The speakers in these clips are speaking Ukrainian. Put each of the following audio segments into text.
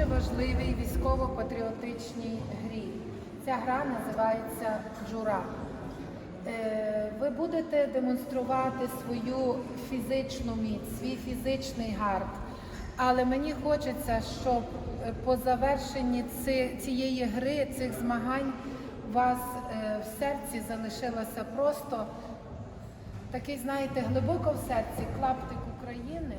дуже важливій військово-патріотичній грі. Ця гра називається Джура. Е, ви будете демонструвати свою фізичну міць, свій фізичний гард. Але мені хочеться, щоб е, по завершенні цієї гри, цих змагань у вас е, в серці залишилося просто такий, знаєте, глибоко в серці клаптик України.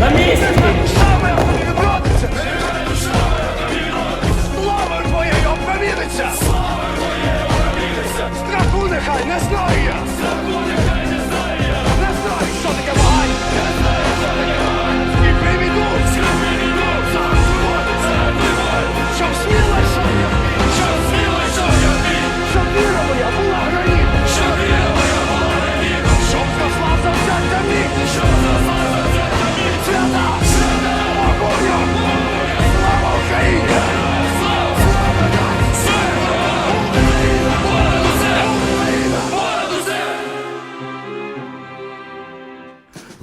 Let me.